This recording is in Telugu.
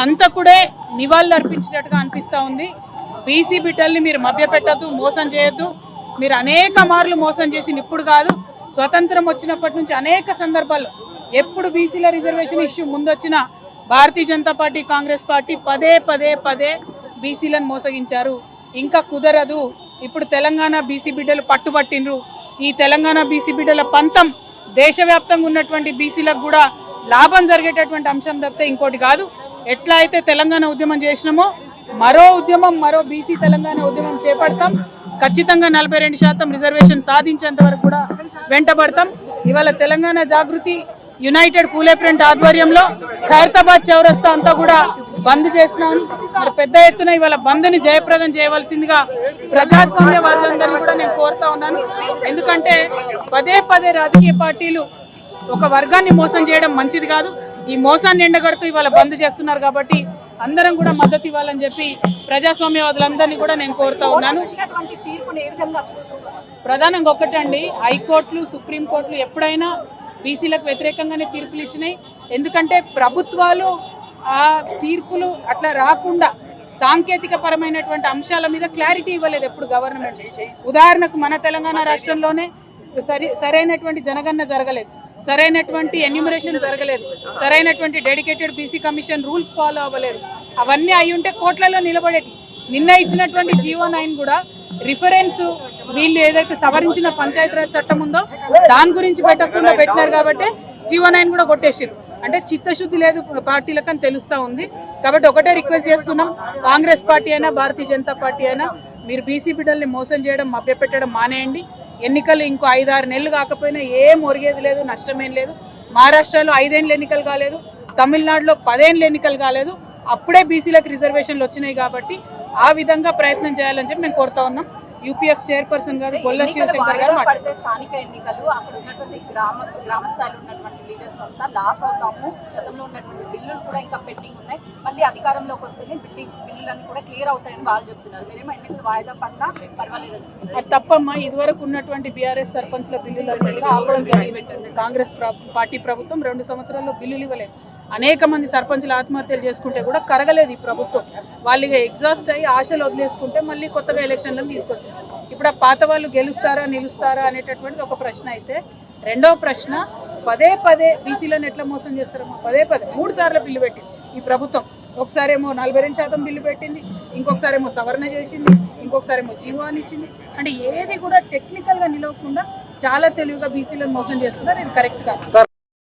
హంతకుడే నివాళులు అర్పించినట్టుగా అనిపిస్తూ ఉంది. బీసీ బిడ్డల్ని మీరు మభ్యపెట్టద్దు మోసం చేయొద్దు. మీరు అనేక మార్లు మోసం చేసిన ఇప్పుడు కాదు. స్వతంత్రం వచ్చినప్పటి నుంచి అనేక సందర్భాల్లో ఎప్పుడు బీసీల reservation issue ముందొచ్చిన Bharatiya Janata party Congress party పదే పదే పదే బీసీలను మోసగించారు. ఇంకా కుదరదు. ఇప్పుడు తెలంగాణ బీసీ బిడ్డలు పట్టుబట్టినరు ఈ తెలంగాణ బీసీ బిడ్డల పంతం దేశవ్యాప్తంగా ఉన్నటువంటి బీసీలకు కూడా లాభం జరిగేటటువంటి అంశం తప్పితే ఇంకోటి కాదు. ఎట్లా అయితే తెలంగాణ ఉద్యమం చేసినామో మరో ఉద్యమం మరో బీసీ తెలంగాణ ఉద్యమం చేపడతాం. ఖచ్చితంగా నలభై రెండు శాతం రిజర్వేషన్ సాధించేంత వరకు కూడా వెంటబడతాం. ఇవాళ తెలంగాణ జాగృతి యునైటెడ్ పూలే ప్రింట్ ఆధ్వర్యంలో ఖైరతాబాద్ చౌరస్తా అంతా కూడా బంద్ చేసినాం. మరి పెద్ద ఎత్తున ఇవాళ బంద్ని జయప్రదం చేయవలసిందిగా ప్రజాస్వామ్యవాదులందరినీ కూడా నేను కోరుతా ఉన్నాను. ఎందుకంటే పదే పదే రాజకీయ పార్టీలు ఒక వర్గాన్ని మోసం చేయడం మంచిది కాదు. ఈ మోసాన్ని ఎండగడుతూ ఇవాళ బంద్ చేస్తున్నారు కాబట్టి అందరం కూడా మద్దతు ఇవ్వాలని చెప్పి ప్రజాస్వామ్యవాదులందరినీ కూడా నేను కోరుతా ఉన్నాను. ప్రధానంగా ఒకటండి హైకోర్టులు సుప్రీంకోర్టులు ఎప్పుడైనా బీసీలకు వ్యతిరేకంగానే తీర్పులు ఇచ్చినాయి. ఎందుకంటే ప్రభుత్వాలు ఆ తీర్పులు అట్లా రాకుండా సాంకేతిక పరమైనటువంటి అంశాల మీద క్లారిటీ ఇవ్వలేదు ఎప్పుడు గవర్నమెంట్. ఉదాహరణకు మన తెలంగాణ రాష్ట్రంలోనే సరి సరైనటువంటి జనగణన జరగలేదు. సరైనటువంటి ఎన్యూమరేషన్ జరగలేదు. సరైనటువంటి dedicated BC commission rules follow అవ్వలేదు. అవన్నీ అయి ఉంటే కోట్లలో నిలబడేటి. నిన్న ఇచ్చినటువంటి జీవో నైన్ కూడా రిఫరెన్స్ వీళ్ళు ఏదైతే సవరించిన పంచాయతీరాజ్ చట్టం ఉందో దాని గురించి పెట్టకుండా పెట్టినారు కాబట్టి జీవో నైన్ కూడా కొట్టేసారు అంటే చిత్తశుద్ధి లేదు పార్టీలకు అని తెలుస్తా ఉంది. కాబట్టి ఒకటే రిక్వెస్ట్ చేస్తున్నాం. కాంగ్రెస్ పార్టీ అయినా భారతీయ జనతా పార్టీ అయినా మీరు బీసీ బిడ్డల్ని మోసం చేయడం మభ్యపెట్టడం మానేయండి. ఎన్నికలు ఇంకో ఐదారు నెలలు కాకపోయినా ఏం ఒరిగేది లేదు నష్టమేం లేదు. మహారాష్ట్రలో ఐదేళ్ళు ఎన్నికలు కాలేదు తమిళనాడులో పదేళ్ళు ఎన్నికలు కాలేదు. అప్పుడే బీసీలకు రిజర్వేషన్లు వచ్చినాయి కాబట్టి ఆ విధంగా ప్రయత్నం చేయాలని చెప్పి మేము కోరుతా ఉన్నాం. యూపీఎఫ్ చైర్పర్సన్ గారు గొల్ల శివశంకర్ గారు. పడితే స్థానిక ఎన్నికలు అక్కడ ఉన్నటువంటి గ్రామ గ్రామ స్థాయిలో ఉన్నటువంటి లీడర్స్ అంతా లాస్ అవుతాము. గతంలో ఉన్నటువంటి బిల్లులు కూడా ఇంకా పెండింగ్ ఉన్నాయి. మళ్ళీ అధికారంలోకి వస్తేనే బిల్డింగ్ బిల్లులన్నీ కూడా క్లియర్ అవుతాయని వాళ్ళు చెప్తున్నారు. మీరేమో ఎన్నికలు వాయిదా పడినా పర్వాలేదు అది తప్పమ్మా. ఇదివరకు ఉన్నటువంటి బీఆర్ఎస్ సర్పంచ్ల బిల్లులు ఆపడం జరిగింది. కాంగ్రెస్ ప్ర- పార్టీ ప్రభుత్వం రెండు సంవత్సరాల్లో బిల్లులు ఇవ్వలేదు. అనేక మంది సర్పంచులు ఆత్మహత్యలు చేసుకుంటే కూడా కరగలేదు ఈ ప్రభుత్వం. వాళ్ళు ఎగ్జాస్ట్ అయ్యి ఆశలు వదిలేసుకుంటే మళ్ళీ కొత్తగా ఎలక్షన్లను తీసుకొచ్చింది. ఇప్పుడు ఆ పాత వాళ్ళు గెలుస్తారా నిలుస్తారా అనేటటువంటిది ఒక ప్రశ్న అయితే రెండవ ప్రశ్న పదే పదే బీసీలను ఎట్లా మోసం చేస్తారమ్మా? పదే పదే మూడు సార్లు బిల్లు పెట్టింది ఈ ప్రభుత్వం. ఒకసారేమో నలభై రెండు శాతం బిల్లు పెట్టింది ఇంకొకసారేమో సవరణ చేసింది ఇంకొకసారేమో జీవో అని ఇచ్చింది. అంటే ఏది కూడా టెక్నికల్గా నిలవకుండా చాలా తెలివిగా బీసీలను మోసం చేస్తున్నారు ఇది కరెక్ట్ కాదు.